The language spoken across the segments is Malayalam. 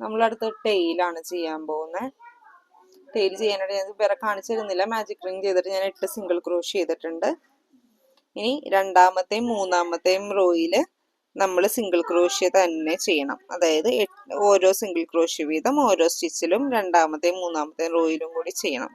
നമ്മളടുത്ത് ടെയിലാണ് ചെയ്യാൻ പോകുന്നത് ടെയിൽ ചെയ്യാനായിട്ട് ഞാൻ വേറെ കാണിച്ചു തരുന്നില്ല. മാജിക് റിംഗ് ചെയ്തിട്ട് ഞാൻ എട്ട് സിംഗിൾ ക്രോഷ് ചെയ്തിട്ടുണ്ട്. ഇനി രണ്ടാമത്തെയും മൂന്നാമത്തെയും റോയിൽ നമ്മൾ സിംഗിൾ ക്രോഷ്യ തന്നെ ചെയ്യണം. അതായത് ഓരോ സിംഗിൾ ക്രോഷ്യ വീതം ഓരോ സ്റ്റിച്ചിലും രണ്ടാമത്തെയും മൂന്നാമത്തെയും റോയിലും കൂടി ചെയ്യണം.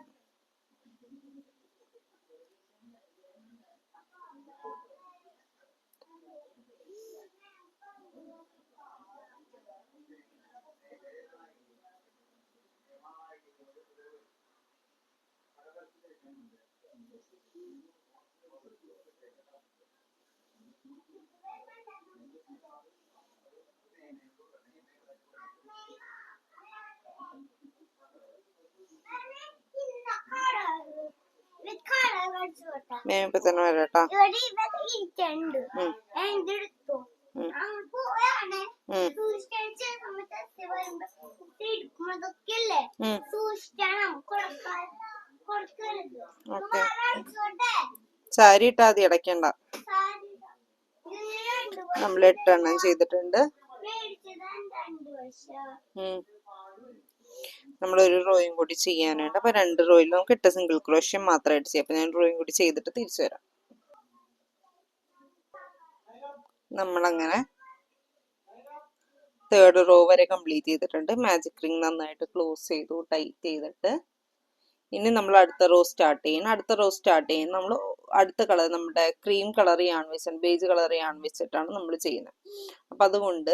ഞാൻ ഇപ്പൊ തന്നെ വരാം കേട്ടോ ഇവിടെ ഇവിടെ ഇരിക്കണ്ട് ഉം. എന്തെടുത്തു ഉം. പോയാണ് ഉം. സൂക്ഷിച്ച സമയത്ത് എത്തി വരുമ്പോ കുത്തി ഇരിക്കുമ്പോഴൊക്കെയല്ലേ ഉം. സൂക്ഷിക്കണം കൊടുക്കാൻ കൊടുക്കരുത് ഓക്കെ സാരി ഇട്ടാ മതി അടയ്ക്കണ്ട നമ്മൾ എട്ടെണ്ണം ചെയ്തിട്ടുണ്ട്. നമ്മൾ ഒരു റോയും കൂടി ചെയ്യാനുണ്ട്. അപ്പൊ രണ്ട് റോയിൽ നമുക്ക് ഇട്ട സിംഗിൾ ക്രോഷ്യം മാത്രമായിട്ട് ചെയ്യാം. അപ്പൊ ഞാൻ റോയും കൂടി ചെയ്തിട്ട് തിരിച്ചു വരാം. നമ്മളങ്ങനെ തേർഡ് റോ വരെ കംപ്ലീറ്റ് ചെയ്തിട്ടുണ്ട്. മാജിക് റിംഗ് നന്നായിട്ട് ക്ലോസ് ചെയ്തു ടൈറ്റ് ചെയ്തിട്ട് ഇനി നമ്മൾ അടുത്ത റോ സ്റ്റാർട്ട് ചെയ്യണം. അടുത്ത റോ സ്റ്റാർട്ട് ചെയ്യുന്നത് നമ്മൾ അടുത്ത കളർ നമ്മുടെ ക്രീം കളർ യാണ് വെച്ചാണ് ബേജ് കളർ യാണ് വെച്ചിട്ടാണ് നമ്മൾ ചെയ്യുന്നത്. അപ്പം അതുകൊണ്ട്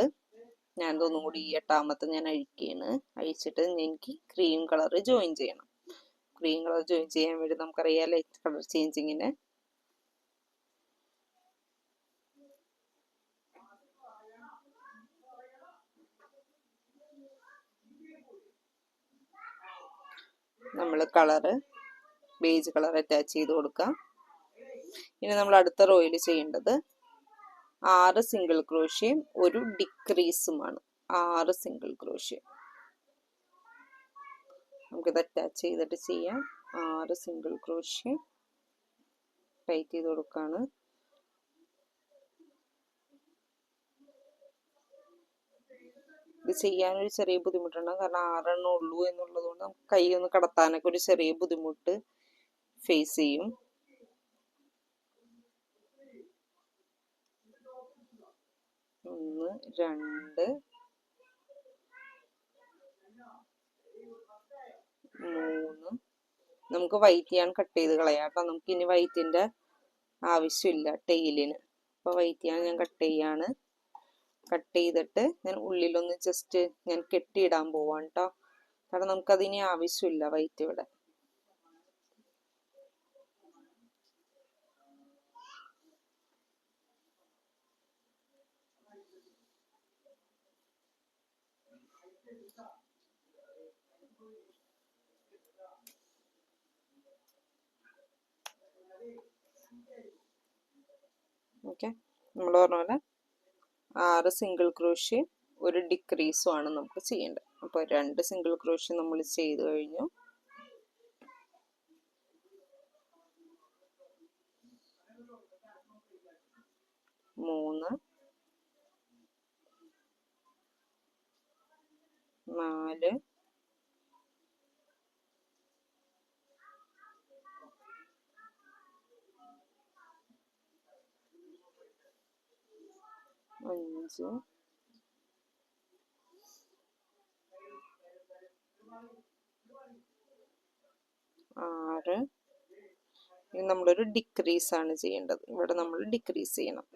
ഞാൻ ഇതൊന്നും കൂടി ഈ എട്ടാമത്തെ ഞാൻ അഴിക്കുകയാണ്. അഴിച്ചിട്ട് എനിക്ക് ക്രീം കളർ ജോയിൻ ചെയ്യണം. ക്രീം കളർ ജോയിൻ ചെയ്യാൻ വേണ്ടി നമുക്കറിയാം ലൈറ്റ് കളർ ചേഞ്ചിങ്ങിന് നമ്മൾ കളറ് ബേജ് കളർ അറ്റാച്ച് ചെയ്ത് കൊടുക്കാം. ഇനി നമ്മൾ അടുത്ത റോയിൽ ചെയ്യേണ്ടത് ആറ് സിംഗിൾ ക്രോഷ്യയും ഒരു ഡിക്രീസുമാണ് ആറ് സിംഗിൾ ക്രോഷ്യ നമുക്കിത് അറ്റാച്ച് ചെയ്തിട്ട് ചെയ്യാം. ആറ് സിംഗിൾ ക്രോഷ്യ ടൈറ്റ് ചെയ്ത് കൊടുക്കാണ്. ഇത് ചെയ്യാനൊരു ചെറിയ ബുദ്ധിമുട്ടുണ്ടാകും കാരണം ആറെണ്ണം ഉള്ളൂ എന്നുള്ളത് കൊണ്ട് നമുക്ക് കൈ ഒന്ന് കടത്താനൊക്കെ ഒരു ചെറിയ ബുദ്ധിമുട്ട് ഫേസ് ചെയ്യും. ഒന്ന് രണ്ട്. മൂന്ന്. നമുക്ക് വൈറ്റ് ചെയ്യാൻ കട്ട് ചെയ്ത് കളയാം. കേട്ടോ നമുക്ക് ഇനി വൈറ്റിന്റെ ആവശ്യമില്ല ടെയിലിന് അപ്പോൾ വൈറ്റ് ചെയ്യാൻ ഞാൻ കട്ട് ചെയ്യാണ്. കട്ട് ചെയ്തിട്ട് ഞാൻ ഉള്ളിലൊന്ന് ജസ്റ്റ് ഞാൻ കെട്ടിയിടാൻ പോവാണ് കേട്ടോ കാരണം നമുക്കതിനി ആവശ്യമില്ല വൈറ്റ് ഇവിടെ. ഓക്കെ നമ്മൾ പറഞ്ഞ പോലെ ആറ് സിംഗിൾ ക്രോഷ്യ ഒരു ഡിക്രീസും ആണ് നമുക്ക് ചെയ്യേണ്ടത്. അപ്പോൾ രണ്ട് സിംഗിൾ ക്രോഷ്യ നമ്മൾ ചെയ്തു കഴിഞ്ഞു. മൂന്ന്. നാല്. അഞ്ച് ആറ്. ഇനി നമ്മളൊരു ഡിക്രീസ് ആണ് ചെയ്യേണ്ടത്. ഇവിടെ നമ്മൾ ഡിക്രീസ് ചെയ്യണം.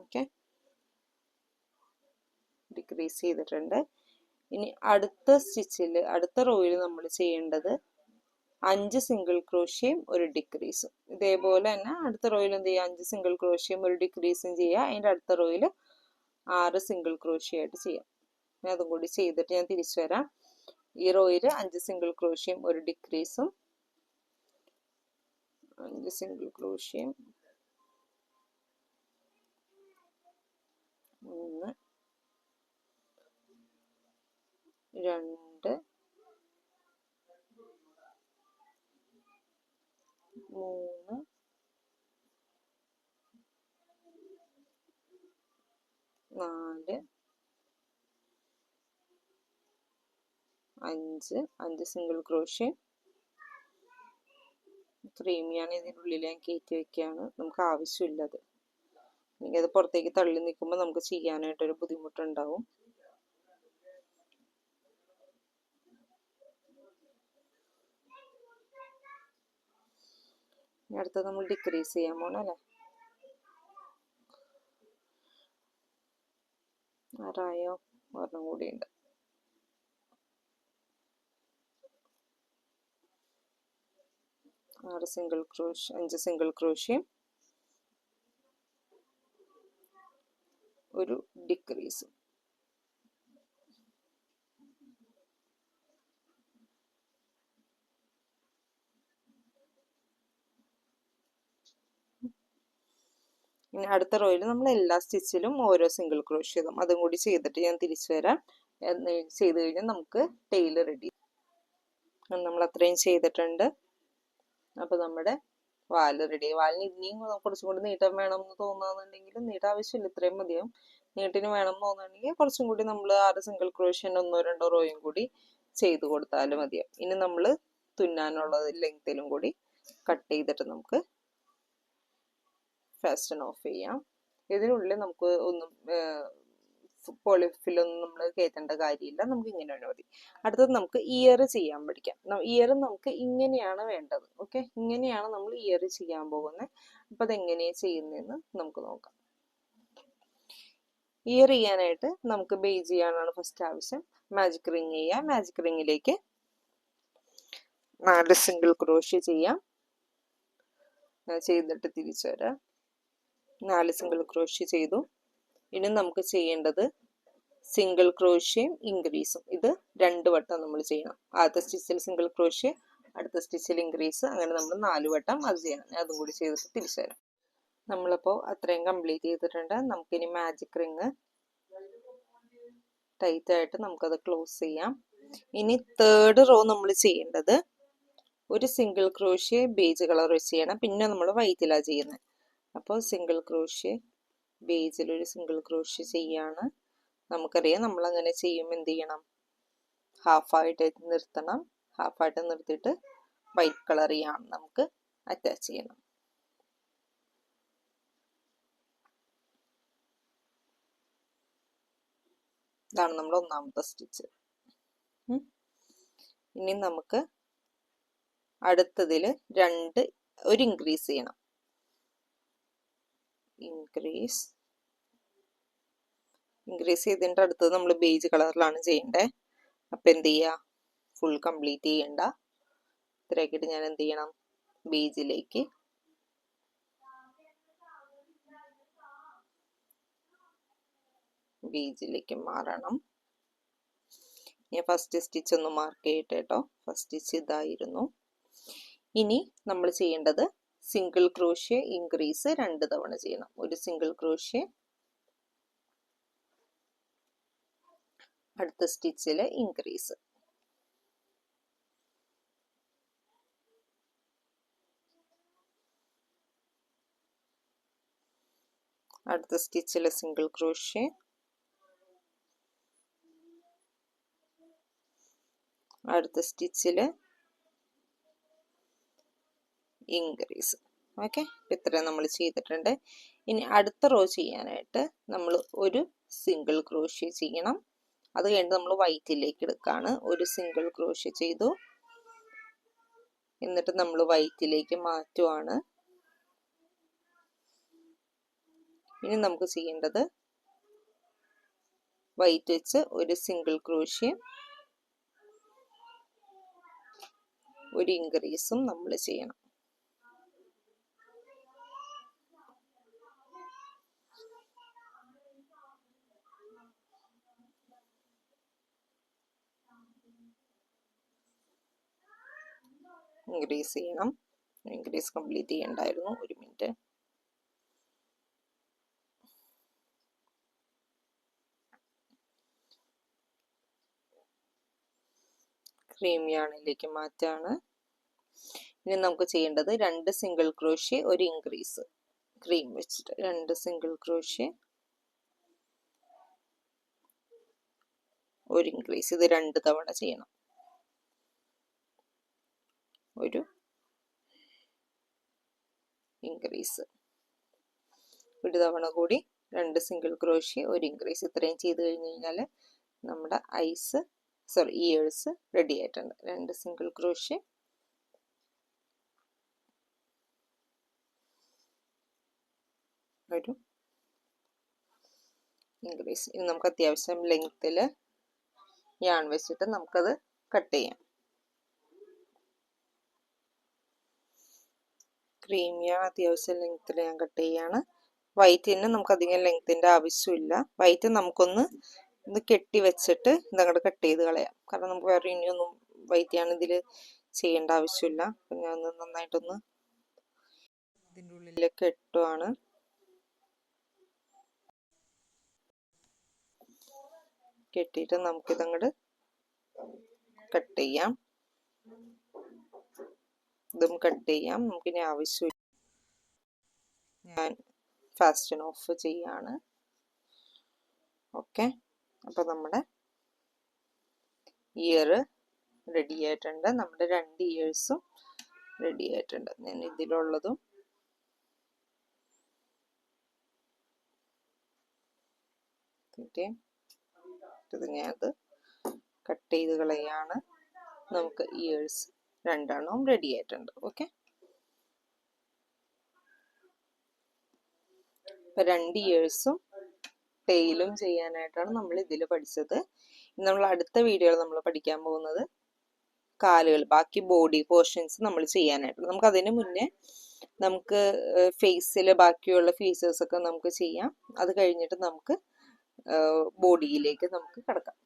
ഓക്കെ ഡിക്രീസ് ചെയ്തിട്ടുണ്ട്. ഇനി അടുത്ത സ്റ്റിച്ചിൽ അടുത്ത റോയിൽ നമ്മൾ ചെയ്യേണ്ടത് അഞ്ച് സിംഗിൾ ക്രോഷ്യയും ഒരു ഡിക്രീസും ഇതേപോലെ തന്നെ അടുത്ത റോയിൽ എന്ത് ചെയ്യുക? അഞ്ച് സിംഗിൾ ക്രോഷ്യയും ഒരു ഡിക്രീസും ചെയ്യുക. അതിന്റെ അടുത്ത റോയിൽ ആറ് സിംഗിൾ ക്രോഷ്യ ആയിട്ട് ചെയ്യാം. ഞാൻ അതും കൂടി ചെയ്തിട്ട് ഞാൻ തിരിച്ചു വരാം. ഈ റോയിൽ അഞ്ച് സിംഗിൾ ക്രോഷ്യയും ഒരു ഡിക്രീസും അഞ്ച് സിംഗിൾ ക്രോഷ്യയും രണ്ട്. മൂന്ന്. നാല്. അഞ്ച്. അഞ്ച് സിംഗിൾ ക്രോഷ്യം ക്രീമിയാണ് ഇതിന്റെ ഉള്ളിൽ ഞാൻ കയറ്റി വയ്ക്കുകയാണ് നമുക്ക് ആവശ്യമില്ലത് അത് പുറത്തേക്ക് തള്ളി നിൽക്കുമ്പോൾ നമുക്ക് ചെയ്യാനായിട്ടൊരു ബുദ്ധിമുട്ടുണ്ടാവും. അടുത്തത് നമ്മൾ ഡിക്രീസ് ചെയ്യാൻ പോണ അല്ലേ ആറായോ ഒരെണ്ണം കൂടിയുണ്ട് ആറ് സിംഗിൾ ക്രൂഷ് അഞ്ച് സിംഗിൾ ക്രോഷ്യം ഒരു ഡിക്രീസ് ഇനി അടുത്ത റോയിൽ നമ്മൾ എല്ലാ സ്റ്റിച്ചിലും ഓരോ സിംഗിൾ ക്രോഷ് ചെയ്തും അതും കൂടി ചെയ്തിട്ട് ഞാൻ തിരിച്ചു വരാം. ചെയ്ത് കഴിഞ്ഞാൽ നമുക്ക് ടെയിൽ റെഡി നമ്മൾ അത്രയും ചെയ്തിട്ടുണ്ട്. അപ്പോൾ നമ്മുടെ വാൽ റെഡി വാലിന് ഇനിയും കുറച്ചും കൂടി നീട്ടം വേണം എന്ന് തോന്നുന്നുണ്ടെങ്കിൽ നീട്ട ആവശ്യമില്ല. ഇത്രയും മതിയാവും. നീട്ടിന് വേണം എന്ന് തോന്നുന്നുണ്ടെങ്കിൽ കുറച്ചും കൂടി നമ്മൾ ആറ് സിംഗിൾ ക്രോഷ്യൻ ഒന്നോ രണ്ടോ റോയും കൂടി ചെയ്ത് കൊടുത്താലും മതിയാവും. ഇനി നമ്മൾ തുന്നാനുള്ള ലെങ്ത്തിലും കൂടി കട്ട് ചെയ്തിട്ട് നമുക്ക് ഫാസ്റ്റൺ ഓഫ് ചെയ്യാം ഇതിനുള്ളിൽ നമുക്ക് ഒന്നും പോളിഫിലൊന്നും നമ്മൾ കയറ്റേണ്ട കാര്യമില്ല. നമുക്ക് ഇങ്ങനെ മതി. അടുത്തത് നമുക്ക് ഇയർ ചെയ്യാൻ പഠിക്കാം. ഇയർ നമുക്ക് ഇങ്ങനെയാണ് വേണ്ടത്. ഓക്കെ? ഇങ്ങനെയാണ് നമ്മൾ ഇയർ ചെയ്യാൻ പോകുന്നത് അപ്പം അതെങ്ങനെയാണ് ചെയ്യുന്നതെന്ന് നമുക്ക് നോക്കാം. ഇയർ ചെയ്യാനായിട്ട് നമുക്ക് ബേസ് ചെയ്യാനാണ് ഫസ്റ്റ് ആവശ്യം. മാജിക് റിങ് ചെയ്യാം. മാജിക് റിങ്ങിലേക്ക് നാല് സിംഗിൾ ക്രോഷ്യ ചെയ്യാം. ചെയ്തിട്ട് തിരിച്ചു വരാം. നാല് സിംഗിൾ ക്രോഷ്യ ചെയ്തു. ഇനി നമുക്ക് ചെയ്യേണ്ടത് സിംഗിൾ ക്രോഷ്യയും ഇൻക്രീസും ഇത് രണ്ട് വട്ടം നമ്മൾ ചെയ്യണം. ആദ്യത്തെ സ്റ്റിച്ചിൽ സിംഗിൾ ക്രോഷ്യ അടുത്ത സ്റ്റിച്ചിൽ ഇൻക്രീസ് അങ്ങനെ നമ്മൾ നാല് വട്ടം അത് ചെയ്യണം. അതും കൂടി ചെയ്തിട്ട് തിരിച്ചു തരാം. നമ്മളിപ്പോൾ അത്രയും കംപ്ലീറ്റ് ചെയ്തിട്ടുണ്ട്. നമുക്കിനി മാജിക് റിങ് ടൈറ്റ് ആയിട്ട് നമുക്കത് ക്ലോസ് ചെയ്യാം. ഇനി തേർഡ് റോ നമ്മൾ ചെയ്യേണ്ടത് ഒരു സിംഗിൾ ക്രോഷ്യ ബേജ് കളർ വെച്ച് ചെയ്യണം. പിന്നെ നമ്മൾ വൈറ്റിലാണ് ചെയ്യുന്നത്. അപ്പോൾ സിംഗിൾ ക്രോഷ്യ ഒരു സിംഗിൾ ക്രോഷ്യ ചെയ്യാണ്. നമുക്കറിയാം നമ്മൾ അങ്ങനെ ചെയ്യുമ്പോൾ എന്ത് ചെയ്യണം? ഹാഫായിട്ട് നിർത്തണം. ഹാഫായിട്ട് നിർത്തിയിട്ട് വൈറ്റ് കളർ ചെയ്യാം നമുക്ക് അറ്റാച്ച് ചെയ്യണം. ഇതാണ് നമ്മൾ ഒന്നാമത്തെ സ്റ്റിച്ച് ഇനി നമുക്ക് അടുത്തതിൽ രണ്ട് ഒരു ഇൻക്രീസ് ചെയ്യണം. ഇൻക്രീസ് ഇൻക്രീസ് ചെയ്തിട്ട് അടുത്തത് നമ്മൾ ബേജ് കളറിലാണ് ചെയ്യേണ്ടത് അപ്പം എന്ത് ചെയ്യുക ഫുൾ കംപ്ലീറ്റ് ചെയ്യണ്ട. ഇത്രയാക്കിയിട്ട് ഞാൻ എന്ത് ചെയ്യണം? ബേജിലേക്ക് ബേജിലേക്ക് മാറണം. ഞാൻ ഫസ്റ്റ് സ്റ്റിച്ച് ഒന്ന് മാർക്ക് ചെയ്യട്ടെ കേട്ടോ ഫസ്റ്റ് സ്റ്റിച്ച് ഇതായിരുന്നു. ഇനി നമ്മൾ ചെയ്യേണ്ടത് സിംഗിൾ ക്രോഷ്യ ഇൻക്രീസ് രണ്ട് തവണ ചെയ്യണം. ഒരു സിംഗിൾ ക്രോഷ്യ അടുത്ത സ്റ്റിച്ചിൽ ഇൻക്രീസ് അടുത്ത സ്റ്റിച്ചിൽ സിംഗിൾ ക്രോഷ്യ അടുത്ത സ്റ്റിച്ചിൽ ഇൻക്രീസ്. ഓക്കെ? ഇത്രയും നമ്മൾ ചെയ്തിട്ടുണ്ട്. ഇനി അടുത്ത റോ ചെയ്യാനായിട്ട് നമ്മൾ ഒരു സിംഗിൾ ക്രോഷ്യ ചെയ്യണം. അത് കഴിഞ്ഞ് നമ്മൾ വൈറ്റിലേക്ക് എടുക്കുകയാണ് ഒരു സിംഗിൾ ക്രോഷ്യ ചെയ്തു. എന്നിട്ട് നമ്മൾ വൈറ്റിലേക്ക് മാറ്റുവാണ്. ഇനി നമുക്ക് ചെയ്യേണ്ടത് വൈറ്റ് വെച്ച് ഒരു സിംഗിൾ ക്രോഷ്യം ഒരു ഇൻക്രീസും നമ്മൾ ചെയ്യണം. ഇൻക്രീസ് ചെയ്യണം. ഇൻക്രീസ് കംപ്ലീറ്റ് ചെയ്യണ്ടായിരുന്നു. ഒരു മിനിറ്റ് ക്രീം യാണിലേക്ക് മാറ്റാണ്. ഇനി നമുക്ക് ചെയ്യേണ്ടത് രണ്ട് സിംഗിൾ ക്രോഷ്യ ഒരു ഇൻക്രീസ് ക്രീം വെച്ചിട്ട് രണ്ട് സിംഗിൾ ക്രോഷ്യ ഒരു ഇൻക്രീസ് ഇത് രണ്ട് തവണ ചെയ്യണം. ഒരു ഇൻക്രീസ് ഒരു തവണ കൂടി രണ്ട് സിംഗിൾ ക്രോഷ്യ ഒരു ഇൻക്രീസ് ഇത്രയും ചെയ്ത് കഴിഞ്ഞ് കഴിഞ്ഞാൽ നമ്മുടെ ഐസ് സോറി ഇയേഴ്സ് റെഡി ആയിട്ടുണ്ട്. രണ്ട് സിംഗിൾ ക്രോഷ്യ ഒരു ഇൻക്രീസ് ഇനി നമുക്ക് അത്യാവശ്യം ലെങ്ത്തിൽ യാൺ വെച്ചിട്ട് നമുക്കത് കട്ട് ചെയ്യാം. ക്രീം യാൺ അത്യാവശ്യം ലെങ്ത്തിൽ ഞാൻ കട്ട് ചെയ്യാണ്. വൈറ്റിന് നമുക്ക് അധികം ലെങ്ത്തിന്റെ ആവശ്യമില്ല. വൈറ്റ് നമുക്കൊന്ന് ഇത് കെട്ടി വെച്ചിട്ട് ഇതങ്ങോട്ട് കട്ട് ചെയ്ത് കളയാം. കാരണം നമുക്ക് വേറെ ഇനിയൊന്നും വൈറ്റ് ഞാൻ ഇതിൽ ചെയ്യേണ്ട ആവശ്യമില്ല. അപ്പം ഞാൻ ഒന്ന് നന്നായിട്ടൊന്ന് ഇതിന്റെ ഉള്ളിലേക്ക് കെട്ടുവാണ് കെട്ടിയിട്ട് നമുക്കിതങ്ങോട്ട് കട്ട് ചെയ്യാം. ഇതും കട്ട് ചെയ്യാം. നമുക്കിനി ആവശ്യമില്ല ഞാൻ ഫാസ്റ്റ് ഓഫ് ചെയ്യാണ്. ഓക്കെ അപ്പോൾ നമ്മുടെ ഇയർ റെഡി ആയിട്ടുണ്ട്. നമ്മുടെ രണ്ട് ഇയേഴ്സും റെഡി ആയിട്ടുണ്ട്. ഞാൻ ഇതിലുള്ളതും ഞാനത് കട്ട് ചെയ്ത് കളയാണ്. നമുക്ക് ഇയേഴ്സ് രണ്ടെണ്ണവും റെഡി ആയിട്ടുണ്ട്. ഓക്കെ ഇപ്പം രണ്ട് ഇയേഴ്സും ടെയിലും ചെയ്യാനായിട്ടാണ് നമ്മൾ ഇതിൽ പഠിച്ചത്. നമ്മൾ അടുത്ത വീഡിയോയിൽ നമ്മൾ പഠിക്കാൻ പോകുന്നത് കാലുകൾ ബാക്കി ബോഡി പോർഷൻസ് നമ്മൾ ചെയ്യാനായിട്ട് നമുക്ക് അതിന് മുന്നേ നമുക്ക് ഫേസിൽ ബാക്കിയുള്ള ഫീച്ചേഴ്സ് ഒക്കെ നമുക്ക് ചെയ്യാം. അത് കഴിഞ്ഞിട്ട് നമുക്ക് ബോഡിയിലേക്ക് നമുക്ക് കിടക്കാം.